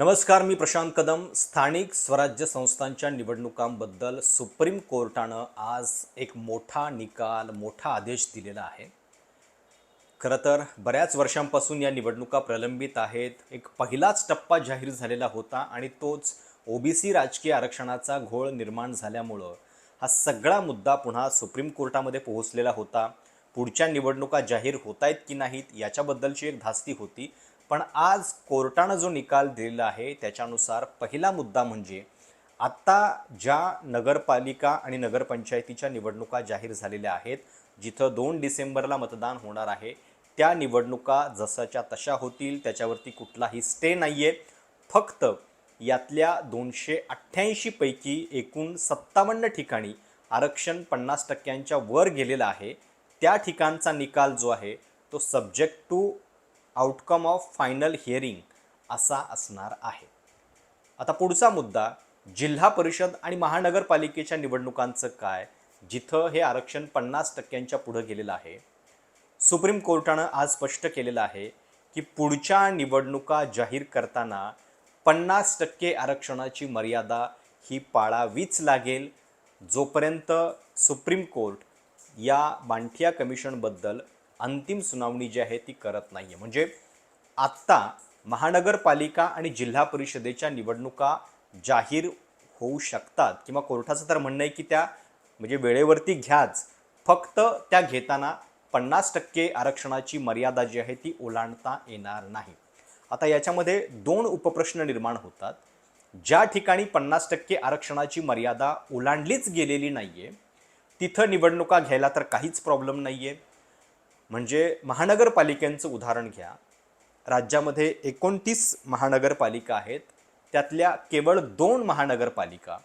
नमस्कार मी प्रशांत कदम. स्थानिक स्वराज्य संस्थांच्या निवडणुकांबद्दल सुप्रीम कोर्टानं आज एक मोठा निकाल मोठा आदेश दिलेला आहे. खरं तर बऱ्याच वर्षांपासून या निवडणुका प्रलंबित आहेत. एक पहिलाच टप्पा जाहीर झालेला होता आणि तोच ओबीसी राजकीय आरक्षणाचा घोळ निर्माण झाल्यामुळं हा सगळा मुद्दा पुन्हा सुप्रीम कोर्टामध्ये पोहोचलेला होता. पुढच्या निवडणुका जाहीर होत आहेत की नाहीत याच्याबद्दलची एक धास्ती होती. पण आज कोर्टानं जो निकाल दिलेला आहे त्याच्यानुसार पहिला मुद्दा म्हणजे आत्ता ज्या नगरपालिका आणि नगरपंचायतीच्या निवडणुका जाहीर झालेल्या आहेत जिथं दोन डिसेंबरला मतदान होणार आहे त्या निवडणुका जसाच्या तशा होतील त्याच्यावरती कुठलाही स्टे नाही आहे फक्त यातल्या दोनशे अठ्ठ्याऐंशीपैकी एकूण सत्तावन्न ठिकाणी आरक्षण पन्नास टक्क्यांच्या वर गेलेलं आहे. त्या ठिकाणचा निकाल जो आहे तो subject to outcome of final hearing असा असणार आहे. आता पुढचा मुद्दा जिल्हा परिषद आणि महानगरपालिकेच्या निवडणुकांचं काय जिथं हे आरक्षण पन्नास टक्क्यांच्या पुढं गेलेलं आहे. सुप्रीम कोर्टानं आज स्पष्ट केलेलं आहे की पुढच्या निवडणुका जाहीर करताना पन्नास टक्के आरक्षणाची मर्यादा ही पाळावीच लागेल जोपर्यंत सुप्रीम कोर्ट या बांठिया कमिशनबद्दल अंतिम सुनावणी जी आहे ती करत नाही आहे म्हणजे आत्ता महानगरपालिका आणि जिल्हा परिषदेच्या निवडणुका जाहीर होऊ शकतात किंवा कोर्टाचं तर म्हणणं आहे की त्या म्हणजे वेळेवरती घ्याच. फक्त त्या घेताना पन्नास टक्के आरक्षणाची मर्यादा जी आहे ती ओलांडता येणार नाही. आता याच्यामध्ये दोन उपप्रश्न निर्माण होतात. ज्या ठिकाणी पन्नास टक्के आरक्षणाची मर्यादा ओलांडलीच गेलेली नाही आहे तिथं निवडणुका घ्यायला तर काहीच प्रॉब्लेम नाही आहे म्हणजे महानगरपालिकांचं उदाहरण घ्या. राज्यामध्ये एकोणतीस महानगरपालिका आहेत. त्यातल्या केवळ दोन महानगरपालिका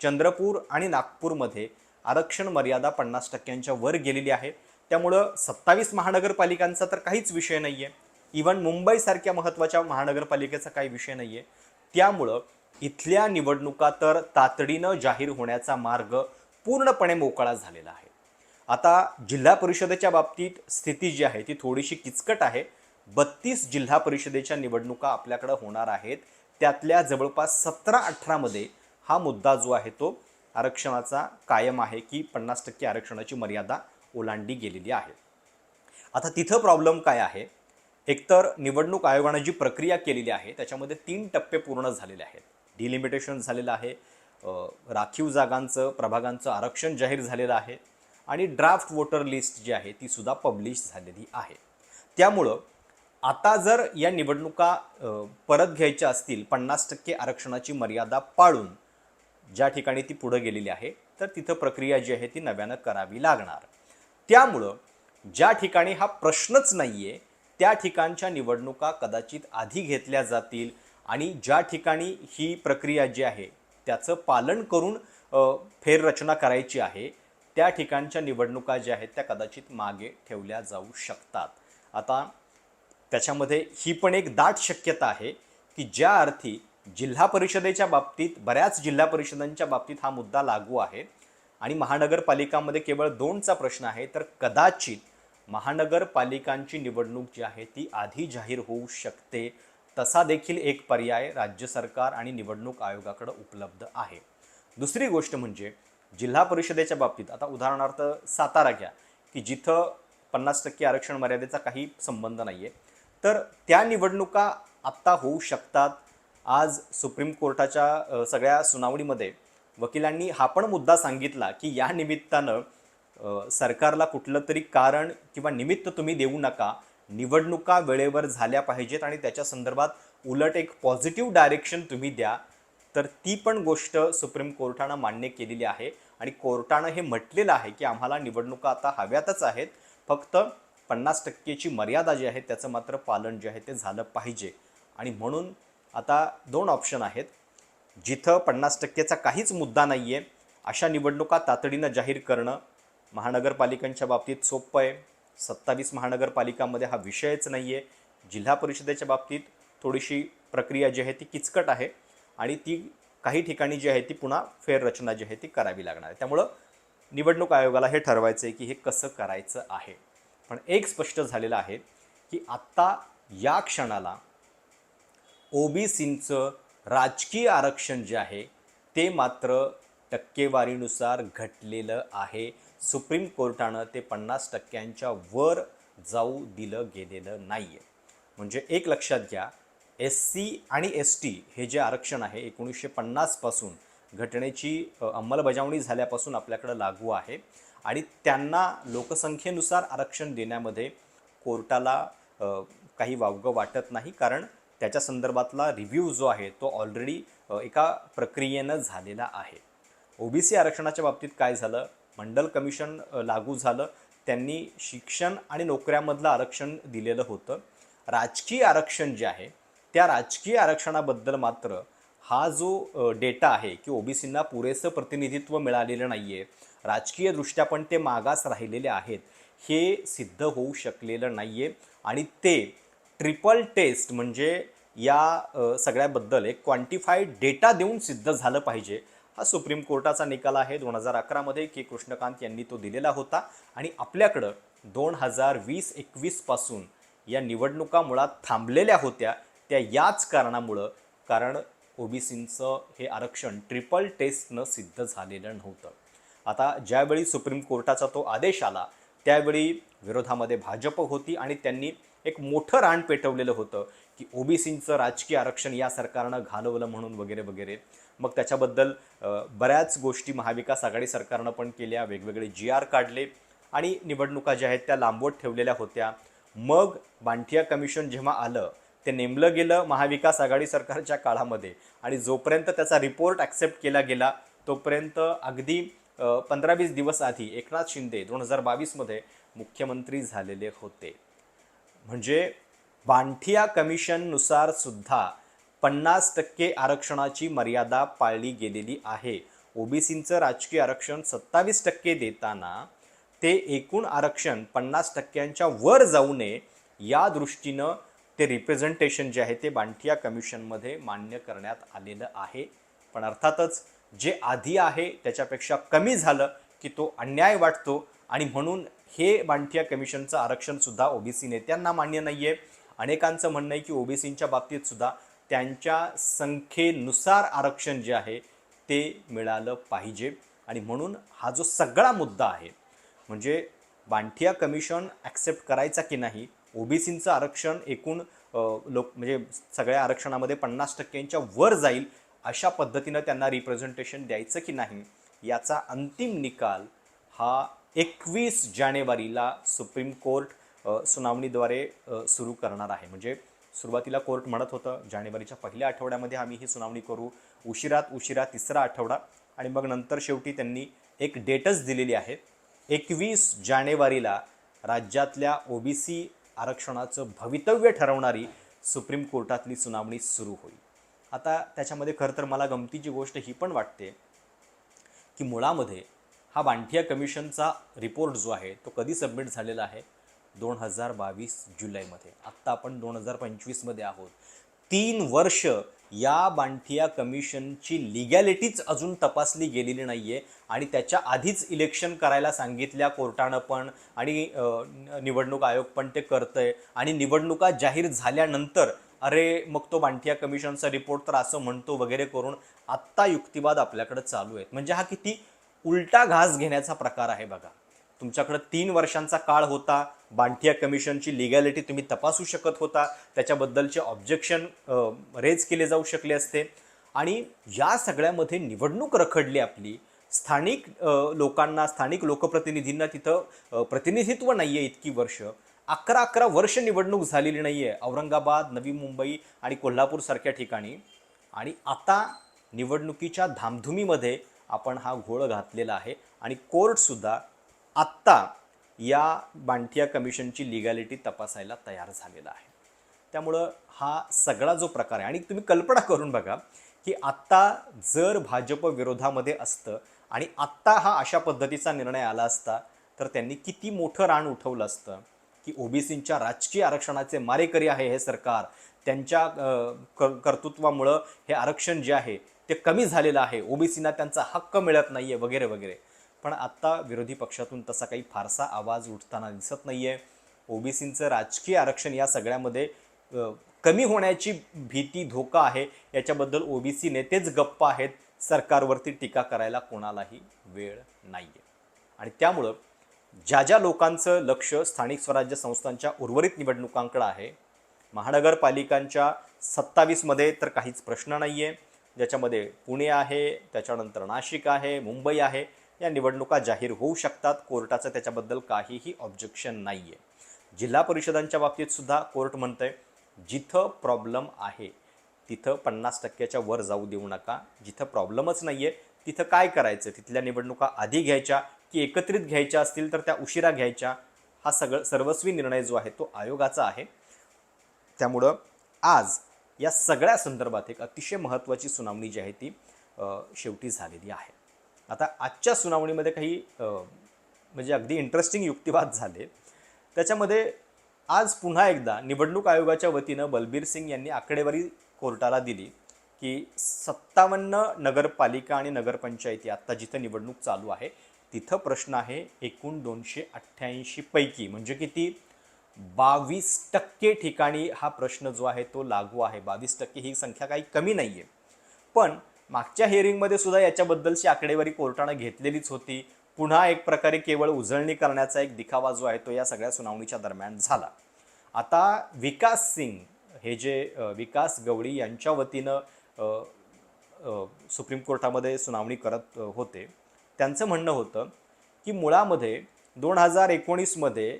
चंद्रपूर आणि नागपूरमध्ये आरक्षण मर्यादा पन्नास टक्क्यांच्या वर गेलेली आहे. त्यामुळं सत्तावीस महानगरपालिकांचा तर काहीच विषय नाही आहे इवन मुंबईसारख्या महत्त्वाच्या महानगरपालिकेचा काही विषय नाही आहे त्यामुळं इथल्या निवडणुका तर तातडीनं जाहीर होण्याचा मार्ग पूर्णपणे मोकळा झालेला आहे. आता जिल्हा परिषदेच्या बाबतीत स्थिती जी आहे ती थोडीशी किचकट आहे. बत्तीस जिल्हा परिषदेच्या निवडणुका आपल्याकडं होणार आहेत. त्यातल्या जवळपास सतरा अठरामध्ये हा मुद्दा जो आहे तो आरक्षणाचा कायम आहे की पन्नास टक्के आरक्षणाची मर्यादा ओलांडली गेलेली आहे. आता तिथं प्रॉब्लेम काय आहे? एकतर निवडणूक आयोगानं जी प्रक्रिया केलेली आहे त्याच्यामध्ये तीन टप्पे पूर्ण झालेले आहेत. डिलिमिटेशन झालेलं आहे. राखीव जागांचं प्रभागांचं आरक्षण जाहीर झालेलं आहे. आणि ड्राफ्ट वोटर लिस्ट जी आहे ती सुद्धा पब्लिश झालेली आहे. त्यामुळं आता जर या निवडणुका परत घ्यायच्या असतील पन्नास टक्के आरक्षणाची मर्यादा पाळून ज्या ठिकाणी ती पुढं गेलेली आहे तर तिथं प्रक्रिया जी आहे ती नव्यानं करावी लागणार. त्यामुळं ज्या ठिकाणी हा प्रश्नच नाही आहे त्या ठिकाणच्या निवडणुका कदाचित आधी घेतल्या जातील आणि ज्या ठिकाणी ही प्रक्रिया जी आहे त्याचं पालन करून फेररचना करायची आहे त्या ठिकाणच्या निवडणुका ज्या आहेत त्या कदाचित मागे ठेवल्या जाऊ शकतात. आता त्याच्यामध्ये ही पण एक दाट शक्यता आहे की ज्या अर्थी जिल्हा परिषदेच्या बाबतीत बऱ्याच जिल्हा परिषदांच्या बाबतीत हा मुद्दा लागू आहे आणि महानगरपालिकामध्ये केवळ दोनचा प्रश्न आहे तर कदाचित महानगरपालिकांची निवडणूक जी आहे ती आधी जाहीर होऊ शकते. तसा देखील एक पर्याय राज्य सरकार आणि निवडणूक आयोगाकडे उपलब्ध आहे. दुसरी गोष्ट म्हणजे जिल्हा परिषदेच्या बाबतीत आता उदाहरणार्थ सातारा घ्या की जिथं पन्नास टक्के आरक्षण मर्यादेचा काही संबंध नाही आहे तर त्या निवडणुका आत्ता होऊ शकतात. आज सुप्रीम कोर्टाच्या सगळ्या सुनावणीमध्ये वकिलांनी हा पण मुद्दा सांगितला की या निमित्तानं सरकारला कुठलं तरी कारण किंवा निमित्त तुम्ही देऊ नका. निवडणुका वेळेवर झाल्या पाहिजेत आणि त्याच्या संदर्भात उलट एक पॉझिटिव्ह डायरेक्शन तुम्ही द्या. तर ती पण गोष्ट सुप्रीम कोर्टानं मान्य केलेली आहे. आणि कोर्टानं हे म्हटलेलं आहे की आम्हाला निवडणुका आता हव्यातच आहेत. फक्त पन्नास टक्केची मर्यादा जी आहे त्याचं मात्र पालन जे आहे ते झालं पाहिजे. आणि म्हणून आता दोन ऑप्शन आहेत. जिथं पन्नास टक्केचा काहीच मुद्दा नाही आहे अशा निवडणुका तातडीनं जाहीर करणं महानगरपालिकांच्या बाबतीत सोपं आहे. सत्तावीस महानगरपालिकांमध्ये हा विषयच नाही आहे जिल्हा परिषदेच्या बाबतीत थोडीशी प्रक्रिया जी आहे ती किचकट आहे. आणि ती काही ठिकाणी जी आहे ती पुन्हा फेररचना जी आहे ती करावी लागणार आहे. त्यामुळं निवडणूक आयोगाला हे ठरवायचं आहे की हे कसं करायचं आहे. पण एक स्पष्ट झालेलं आहे की आत्ता या क्षणाला ओबीसींचं राजकीय आरक्षण जे आहे ते मात्र टक्केवारीनुसार घटलेलं आहे. सुप्रीम कोर्टानं ते पन्नास टक्क्यांच्या वर जाऊ दिलं गेलेलं नाही आहे म्हणजे एक लक्षात घ्या एस सी आणि एस टी हे जे आरक्षण आहे एकोणीसशे पन्नासपासून घटनेची अंमलबजावणी झाल्यापासून आपल्याकडं लागू आहे. आणि त्यांना लोकसंख्येनुसार आरक्षण देण्यामध्ये कोर्टाला काही वावगं वाटत नाही. कारण त्याच्या संदर्भातला रिव्ह्यू जो आहे तो ऑलरेडी एका प्रक्रियेनं झालेला आहे. ओबीसी आरक्षणाच्या बाबतीत काय झालं? मंडल कमिशन लागू झालं. त्यांनी शिक्षण आणि नोकऱ्यामधलं आरक्षण दिलेलं होतं. राजकीय आरक्षण जे आहे त्या राजकीय आरक्षणाबद्दल मात्र हा जो डेटा आहे की ओबीसींना पुरेसं प्रतिनिधित्व मिळालेलं नाही आहे राजकीयदृष्ट्या पण ते मागास राहिलेले आहेत हे सिद्ध होऊ शकलेलं नाही आहे आणि ते ट्रिपल टेस्ट म्हणजे या सगळ्याबद्दल एक क्वांटिफाईड डेटा देऊन सिद्ध झालं पाहिजे हा सुप्रीम कोर्टाचा निकाल आहे. दोन हजार अकरामध्ये के. कृष्णकांत यांनी तो दिलेला होता. आणि आपल्याकडं दोन हजार वीस एकवीसपासून या निवडणुका मुळात थांबलेल्या होत्या. त्या याच कारणामुळं कारण ओबीसींचं हे आरक्षण ट्रिपल टेस्टनं सिद्ध झालेलं नव्हतं. आता ज्यावेळी सुप्रीम कोर्टाचा तो आदेश आला त्यावेळी विरोधामध्ये भाजप होती आणि त्यांनी एक मोठं रान पेटवलेलं होतं की ओबीसींचं राजकीय आरक्षण या सरकारनं घालवलं म्हणून वगैरे वगैरे. मग त्याच्याबद्दल बऱ्याच गोष्टी महाविकास आघाडी सरकारनं पण केल्या वेगवेगळे जी आर काढले आणि निवडणुका ज्या आहेत त्या लांबवत ठेवलेल्या होत्या. मग बांटिया कमिशन जेव्हा आलं ते नेमलं गेलं महाविकास आघाडी सरकारच्या काळामध्ये. आणि जोपर्यंत त्याचा रिपोर्ट ॲक्सेप्ट केला गेला तोपर्यंत अगदी पंधरा वीस दिवस आधी एकनाथ शिंदे दोन हजार बावीसमध्ये मुख्यमंत्री झालेले होते. म्हणजे बांठिया कमिशननुसार सुद्धा पन्नास टक्के आरक्षणाची मर्यादा पाळली गेलेली आहे. ओबीसींचं राजकीय आरक्षण सत्तावीस टक्के देताना ते एकूण आरक्षण पन्नास टक्क्यांच्या वर जाऊ नये या दृष्टीनं ते रिप्रेझेंटेशन जे आहे ते बांटिया कमिशनमध्ये मान्य करण्यात आलेलं आहे. पण अर्थातच जे आधी आहे त्याच्यापेक्षा कमी झालं की तो अन्याय वाटतो. आणि म्हणून हे बांटिया कमिशनचं आरक्षणसुद्धा ओबीसी नेत्यांना मान्य नाही आहे अनेकांचं म्हणणं आहे की ओबीसींच्या बाबतीत सुद्धा त्यांच्या संख्येनुसार आरक्षण जे आहे ते मिळालं पाहिजे. आणि म्हणून हा जो सगळा मुद्दा आहे म्हणजे बांटिया कमिशन ॲक्सेप्ट करायचा की नाही ओबीसींचं आरक्षण एकूण लोक म्हणजे सगळ्या आरक्षणामध्ये पन्नास टक्क्यांच्या वर जाईल अशा पद्धतीनं त्यांना रिप्रेझेंटेशन द्यायचं की नाही याचा अंतिम निकाल हा एकवीस जानेवारीला सुप्रीम कोर्ट सुनावणीद्वारे सुरू करणार आहे. म्हणजे सुरुवातीला कोर्ट म्हणत होतं जानेवारीच्या पहिल्या आठवड्यामध्ये आम्ही ही सुनावणी करू उशिरात उशिरा तिसरा आठवडा आणि मग नंतर शेवटी त्यांनी एक डेटच दिलेली आहे. एकवीस जानेवारीला राज्यातल्या ओबीसी आरक्षणाचं भवितव्य ठरवणारी सुप्रीम कोर्टातली सुनावणी सुरू होईल. आता त्याच्यामध्ये खरं तर मला गमतीची गोष्ट ही पण वाटते की मुळामध्ये हा बांठिया कमिशनचा रिपोर्ट जो आहे तो कधी सबमिट झालेला आहे? दोन हजार बावीस जुलैमध्ये. आत्ता आपण दोन हजार पंचवीसमध्ये आहोत. तीन वर्ष या बांठिया कमिशनची लिगॅलिटीच अजून तपासली गेलेली नाही आहे आणि त्याच्या आधीच इलेक्शन करायला सांगितल्या कोर्टानं पण आणि निवडणूक आयोग पण ते करतंय. आणि निवडणुका जाहीर झाल्यानंतर अरे मग तो बांठिया कमिशनचा रिपोर्ट तर असं म्हणतो वगैरे करून आत्ता युक्तिवाद आपल्याकडे चालू आहेत. म्हणजे हा किती उलटा घास घेण्याचा प्रकार आहे बघा. तुमच्याकडं तीन वर्षांचा काळ होता. बांटिया कमिशनची लिगॅलिटी तुम्ही तपासू शकत होता. त्याच्याबद्दलचे ऑब्जेक्शन रेज केले जाऊ शकले असते. आणि या सगळ्यामध्ये निवडणूक रखडली आपली. स्थानिक लोकांना स्थानिक लोकप्रतिनिधींना तिथं प्रतिनिधित्व नाही आहे इतकी वर्ष. अकरा अकरा वर्ष निवडणूक झालेली नाही आहे औरंगाबाद नवी मुंबई आणि कोल्हापूरसारख्या ठिकाणी. आणि आता निवडणुकीच्या धामधुमीमध्ये आपण हा घोळ घातलेला आहे. आणि कोर्टसुद्धा आत्ता या बांटिया कमिशनची लिगॅलिटी तपासायला तयार झालेला आहे. त्यामुळं हा सगळा जो प्रकार आहे आणि तुम्ही कल्पना करून बघा की आत्ता जर भाजप विरोधामध्ये असतं आणि आत्ता हा अशा पद्धतीचा निर्णय आला असता तर त्यांनी किती मोठं रान उठवलं असतं की ओबीसींच्या राजकीय आरक्षणाचे मारेकरी आहे हे सरकार त्यांच्या क- कर्तृत्वामुळं हे आरक्षण जे आहे ते कमी झालेलं आहे ओबीसींना त्यांचा हक्क मिळत नाही आहे वगैरे वगैरे. पण आत्ता विरोधी पक्षातून तसा काही फारसा आवाज उठताना दिसत नाही आहे ओबीसींचं राजकीय आरक्षण या सगळ्यामध्ये कमी होण्याची भीती धोका आहे. याच्याबद्दल ओबीसी नेतेच गप्प आहेत. सरकारवरती टीका करायला कोणालाही वेळ नाही आहे आणि त्यामुळं ज्या ज्या लोकांचं लक्ष स्थानिक स्वराज्य संस्थांच्या उर्वरित निवडणुकांकडे आहे महानगरपालिकांच्या सत्तावीसमध्ये तर काहीच प्रश्न नाही आहे ज्याच्यामध्ये पुणे आहे त्याच्यानंतर नाशिक आहे मुंबई आहे या निवडणुका जाहीर होऊ शकतात. कोर्टाचं त्याच्याबद्दल काहीही ऑब्जेक्शन नाही आहे जिल्हा परिषदांच्या बाबतीत सुद्धा कोर्ट म्हणतंय जिथं प्रॉब्लेम आहे तिथं पन्नास टक्क्याच्या वर जाऊ देऊ नका. जिथं प्रॉब्लेमच नाही आहे तिथं काय करायचं? तिथल्या निवडणुका आधी घ्यायच्या की एकत्रित घ्यायच्या असतील तर त्या उशिरा घ्यायच्या? हा सगळं सर्वस्वी निर्णय जो आहे तो आयोगाचा आहे. त्यामुळं आज या सगळ्या संदर्भात एक अतिशय महत्त्वाची सुनावणी जी आहे ती शेवटी झालेली आहे. आता आजच्या सुनावणीमध्ये काही म्हणजे अगदी इंटरेस्टिंग युक्तिवाद झाले. त्याच्यामध्ये आज पुन्हा एकदा निवडणूक आयोगाच्या वतीनं बलबीर सिंग यांनी आकडेवारी कोर्टाला दिली की सत्तावन्न नगरपालिका आणि नगरपंचायती आत्ता जिथं निवडणूक चालू आहे तिथं प्रश्न आहे एकूण दोनशे अठ्ठ्याऐंशी पैकी. म्हणजे किती? बावीस टक्के ठिकाणी हा प्रश्न जो आहे तो लागू आहे. बावीस टक्के ही संख्या काही कमी नाही आहे पण मागच्या हिअरिंगमध्ये सुद्धा याच्याबद्दलची आकडेवारी कोर्टानं घेतलेलीच होती. पुन्हा एक प्रकारे केवळ उजळणी करण्याचा एक दिखावा जो आहे तो या सगळ्या सुनावणीच्या दरम्यान झाला. आता विकास सिंग हे जे विकास गवळी यांच्या वतीनं सुप्रीम कोर्टामध्ये सुनावणी करत होते. त्यांचं म्हणणं होतं की मुळामध्ये दोन हजार एकोणीसमध्ये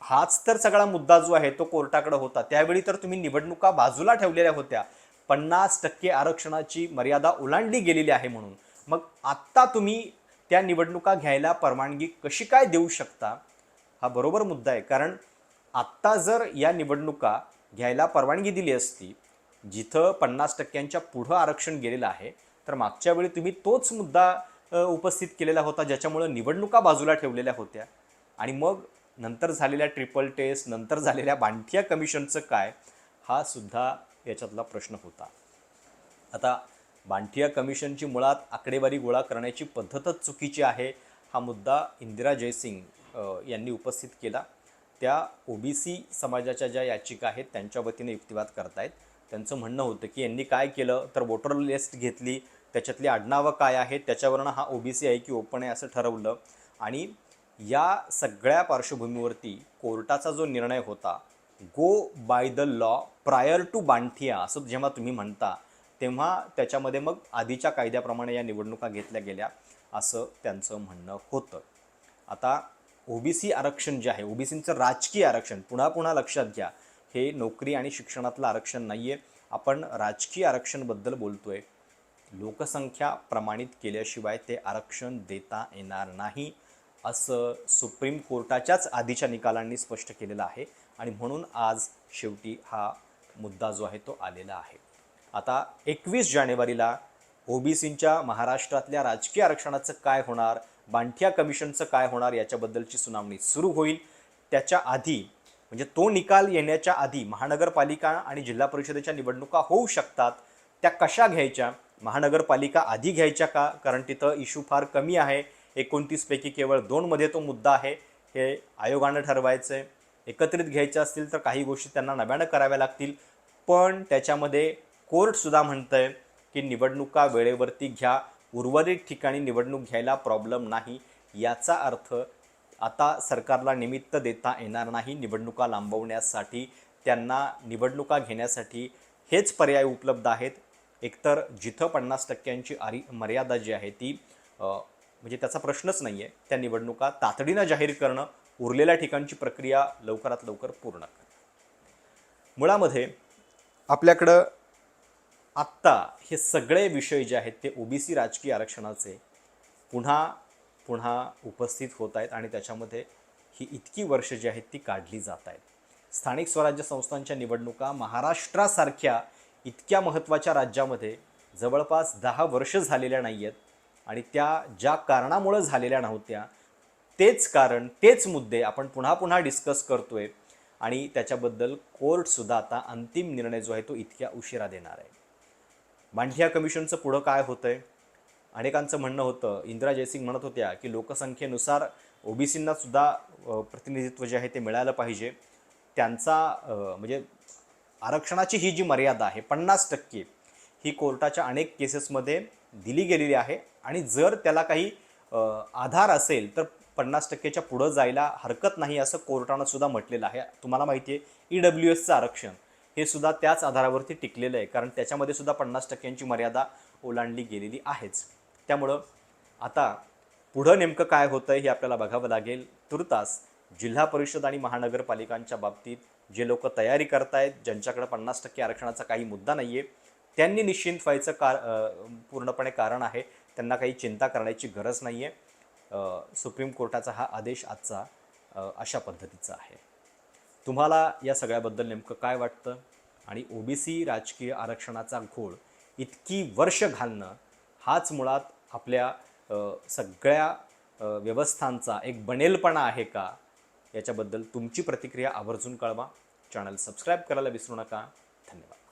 हाच तर सगळा मुद्दा जो आहे तो कोर्टाकडे होता. त्यावेळी तर तुम्ही निवडणुका बाजूला ठेवलेल्या होत्या. पन्नास टक्के आरक्षणाची मर्यादा ओलांडली गेलेली आहे म्हणून. मग आत्ता तुम्ही त्या निवडणुका घ्यायला परवानगी कशी काय देऊ शकता? हा बरोबर मुद्दा आहे. कारण आत्ता जर या निवडणुका घ्यायला परवानगी दिली असती जिथं पन्नास टक्क्यांच्या पुढं आरक्षण गेलेलं आहे तर मागच्या वेळी तुम्ही तोच मुद्दा उपस्थित केलेला होता ज्याच्यामुळं निवडणुका बाजूला ठेवलेल्या होत्या. आणि मग नंतर झालेल्या ट्रिपल टेस्ट नंतर झालेल्या बांठिया कमिशनचं काय हा सुद्धा याच्यातला प्रश्न होता. आता बांटिया कमिशनची मुळात आकडेवारी गोळा करण्याची पद्धतच चुकीची आहे हा मुद्दा इंदिरा जयसिंग यांनी उपस्थित केला. त्या ओ बी सी समाजाच्या ज्या याचिका आहेत त्यांच्या वतीने युक्तिवाद करतायत. त्यांचं म्हणणं होतं की यांनी काय केलं तर वोटर लिस्ट घेतली त्याच्यातली आडनावं काय आहेत त्याच्यावरनं हा ओ बी सी आहे की ओपन आहे असं ठरवलं. आणि या सगळ्या पार्श्वभूमीवरती कोर्टाचा जो निर्णय होता go by the law prior to Banthia असं जेव्हा तुम्ही म्हणता तेव्हा त्याच्यामध्ये मग आधीच्या कायद्याप्रमाणे या निवडणुका घेतल्या गेल्या असं त्यांचं म्हणणं होतं. आता ओबीसी आरक्षण जे आहे ओबीसींचं राजकीय आरक्षण पुन्हा पुन्हा लक्षात घ्या हे नोकरी आणि शिक्षणातलं आरक्षण नाही आहे आपण राजकीय आरक्षणबद्दल बोलतो आहे लोकसंख्या प्रमाणित केल्याशिवाय ते आरक्षण देता येणार नाही असं सुप्रीम कोर्टाच्याच आधीच्या निकालांनी स्पष्ट केलेलं आहे. आणि म्हणून आज शेवटी हा मुद्दा जो आहे तो आलेला आहे. आता एकवीस जानेवारीला ओबीसींच्या महाराष्ट्रातल्या राजकीय आरक्षणाचं काय होणार बांठिया कमिशनचं काय होणार याच्याबद्दलची सुनावणी सुरू होईल. त्याच्या आधी म्हणजे तो निकाल येण्याच्या आधी महानगरपालिका आणि जिल्हा परिषदेच्या निवडणुका होऊ शकतात. त्या कशा घ्यायच्या? महानगरपालिका आधी घ्यायच्या का? कारण तिथं इश्यू फार कमी आहे. एकोणतीसपैकी केवळ दोनमध्ये तो मुद्दा आहे. हे आयोगानं ठरवायचं आहे एकत्रित घ्यायच्या असतील तर काही गोष्टी त्यांना नव्यानं कराव्या लागतील. पण त्याच्यामध्ये कोर्टसुद्धा म्हणतंय की निवडणुका वेळेवरती घ्या. उर्वरित ठिकाणी निवडणूक घ्यायला प्रॉब्लेम नाही. याचा अर्थ आता सरकारला निमित्त देता येणार नाही निवडणुका लांबवण्यासाठी. त्यांना निवडणुका घेण्यासाठी हेच पर्याय उपलब्ध आहेत. एकतर जिथं पन्नास टक्क्यांची आरी मर्यादा जी आहे ती म्हणजे त्याचा प्रश्नच नाही आहे त्या निवडणुका तातडीनं जाहीर करणं उरलेल्या ठिकाणची प्रक्रिया लवकरात लवकर पूर्ण करणं मुळामध्ये आपल्याकडं आत्ता हे सगळे विषय जे आहेत ते ओबीसी राजकीय आरक्षणाचे पुन्हा पुन्हा उपस्थित होत आहेत आणि त्याच्यामध्ये ही इतकी वर्ष जी आहेत ती काढली जात आहेत. स्थानिक स्वराज्य संस्थांच्या निवडणुका महाराष्ट्रासारख्या इतक्या महत्त्वाच्या राज्यामध्ये जवळपास दहा वर्ष झालेल्या नाही आहेत आणि त्या ज्या कारणामुळं झालेल्या नव्हत्या तेच कारण तेच मुद्दे आपण पुन्हा पुन्हा डिस्कस करतोय आणि त्याच्याबद्दल कोर्टसुद्धा आता अंतिम निर्णय जो आहे तो इतक्या उशिरा देणार आहे. मांढिया कमिशनचं पुढं काय होतं आहे अनेकांचं म्हणणं होतं इंदिरा जयसिंग म्हणत होत्या की लोकसंख्येनुसार ओबीसींना सुद्धा प्रतिनिधित्व जे आहे ते मिळालं पाहिजे. त्यांचा म्हणजे आरक्षणाची ही जी मर्यादा आहे पन्नास टक्के ही कोर्टाच्या अनेक केसेसमध्ये दिली गेलेली आहे. आणि जर त्याला काही आधार असेल तर पन्नास टक्केच्या पुढं जायला हरकत नाही असं कोर्टानं सुद्धा म्हटलेलं आहे. तुम्हाला माहिती आहे ई डब्ल्यू एसचं आरक्षण हे सुद्धा त्याच आधारावरती टिकलेलं आहे. कारण त्याच्यामध्ये सुद्धा पन्नास टक्क्यांची मर्यादा ओलांडली गेलेली आहेच. त्यामुळं आता पुढं नेमकं काय होतं हे आपल्याला बघावं लागेल. तुर्तास जिल्हा परिषद आणि महानगरपालिकांच्या बाबतीत जे लोक तयारी करतायत ज्यांच्याकडे पन्नास टक्के आरक्षणाचा काही मुद्दा नाही आहे त्यांनी निश्चिंत व्हायचं कार पूर्णपणे कारण आहे. त्यांना काही चिंता करण्याची गरज नाही आहे सुप्रीम कोर्टाचा हा आदेश आजचा अशा पद्धतीचा आहे. तुम्हाला या सगळ्याबद्दल नेमकं काय वाटतं? आणि ओबीसी राजकीय आरक्षणाचा घोळ इतकी वर्ष घालणं हाच मुळात आपल्या सगळ्या व्यवस्थांचा एक बनेलपणा आहे का? याच्याबद्दल तुमची प्रतिक्रिया आवर्जून कळवा. चॅनल सबस्क्राईब करायला विसरू नका. धन्यवाद.